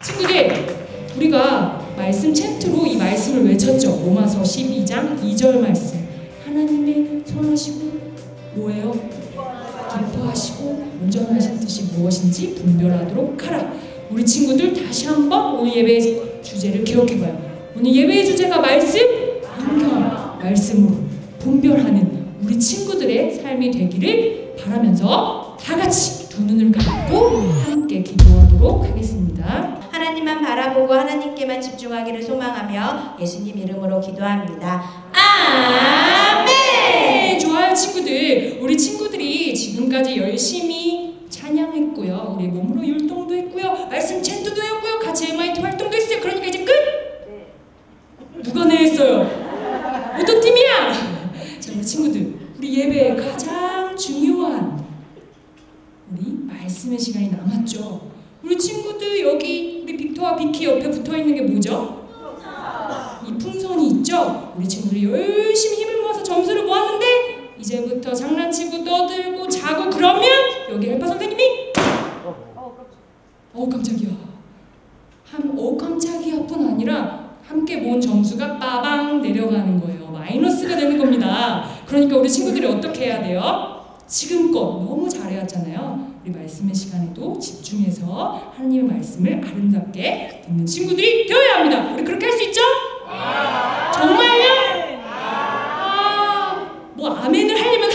친구들, 우리가 말씀 챈트로 이 말씀을 외쳤죠. 로마서 12장 2절 말씀. 하나님의 선하시고 뭐예요? 기뻐하시고 온전하신 뜻이 무엇인지 분별하도록 하라. 우리 친구들 다시 한번 오늘 예배 주제를 기억해봐요. 오늘 예배의 주제가 말씀, 안경, 말씀으로 분별하는 우리 친구들의 삶이 되기를 바라면서 다 같이 두 눈을 감고 함께 기도하도록 하겠습니다. 하나님께만 집중하기를 소망하며 예수님 이름으로 기도합니다. 아멘. 네, 좋아요 친구들. 우리 친구들이 지금까지 열심히 찬양했고요. 우리 몸으로 율동도 했고요. 말씀 챈트도 했고요. 같이 MIT 활동도 했어요. 그러니까 이제 끝. 누가 네 했어요? 어떤 팀이야? 자, 우리 친구들. 우리 예배에 가장 중요한 우리 말씀의 시간이 남았죠. 우리 친구들 여기 우리 빅토와 비키 옆에 붙어 있는 게 뭐죠? 이 풍선이 있죠? 우리 친구들이 열심히 힘을 모아서 점수를 모았는데 이제부터 장난치고 떠들고 자고 그러면 여기 헬파 선생님이 어우 깜짝이야 한 어우 깜짝이야 뿐 아니라 함께 모은 점수가 빠방 내려가는 거예요 마이너스가 되는 겁니다 그러니까 우리 친구들이 어떻게 해야 돼요? 지금껏 너무 잘해왔잖아요 우리 말씀의 시간 집중해서 하나님의 말씀을 아름답게 듣는 친구들이 되어야 합니다 우리 그렇게 할 수 있죠? 정말요? 아, 뭐 아멘을 하려면